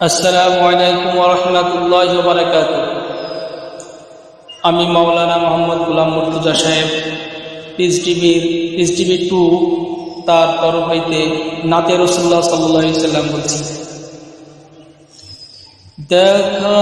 আসসালামু আলাইকুম রহমতুল্লাহ বারাকাত আমি মাওলানা মোহাম্মদ গুলাম মুর্তুজা সাহেব পিস টিভির পিস টিভি টু তার তরফ হইতে নাতে রসুল্লাহ সাল্লাহ সাল্লাম বলছি। দেখা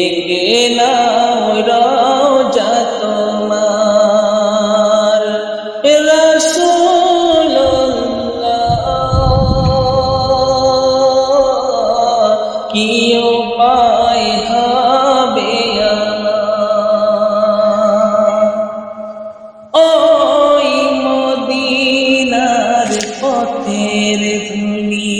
ডেকে নাও রওজা তোমার। রাসূলুল্লাহ কি উপায় হবে ধুলি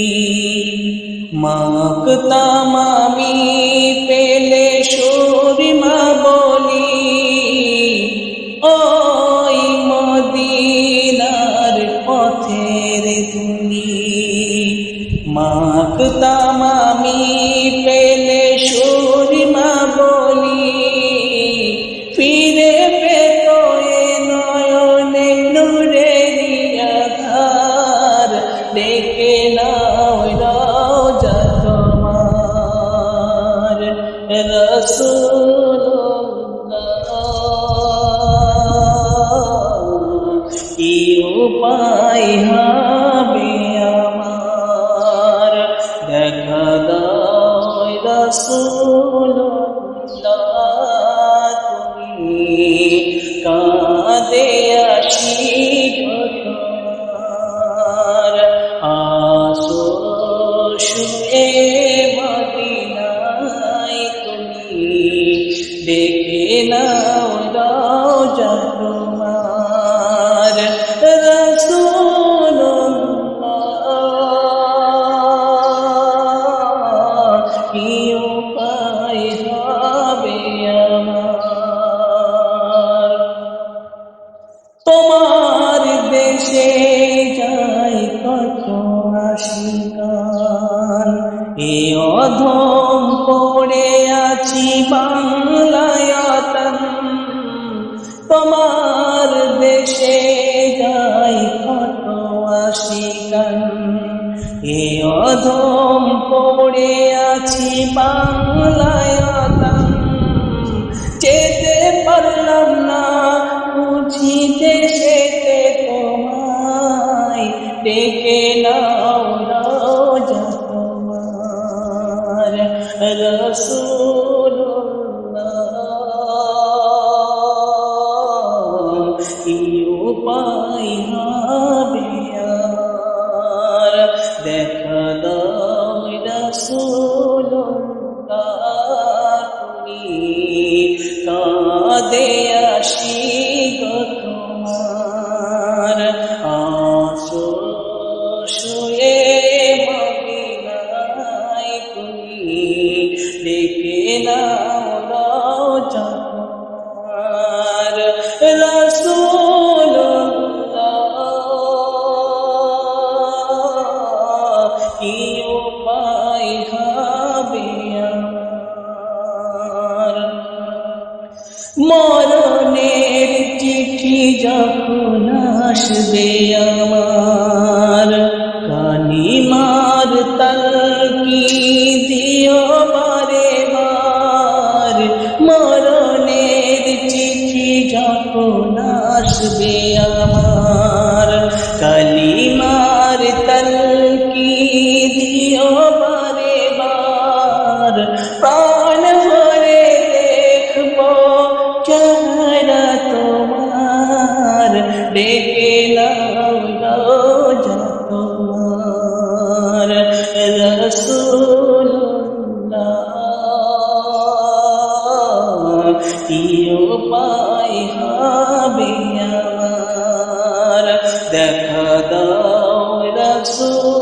মাকতাম আমি পেলে সুরিমা বলি। ফিরে পেত নয়নে আধার দেখে নাও রাজা তোমার। রসুল্লাহ কি উপায় হবে রসুল্লাহ তুমি কাঁদে তোমার আসো শুয়ে মদিনায় তুমি। দেখে নাও দাও তোমার এ অধম পড়ে আছি বাংলায়তন তোমার দেশে যাই কত আশিকান এ অধম পড়ে আছি বাংলায়াতন কি উপায় হবে আর? দেখা দাও রসুল্লাহ তুমি কাঁদে আসি গো তোমার রসুল্লাহ কি উপায় হবে আমার মরণের চিঠি যখন আসবে যখন আসবে আমার। কালিমার তালকি দিও বারে বার। প্রাণ ভরে দেখব চেহারা তোমার। ডেকে নাও তোমার উপায় হবে আমার দেখা দাও রসুল্লাহ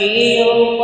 கிளியும்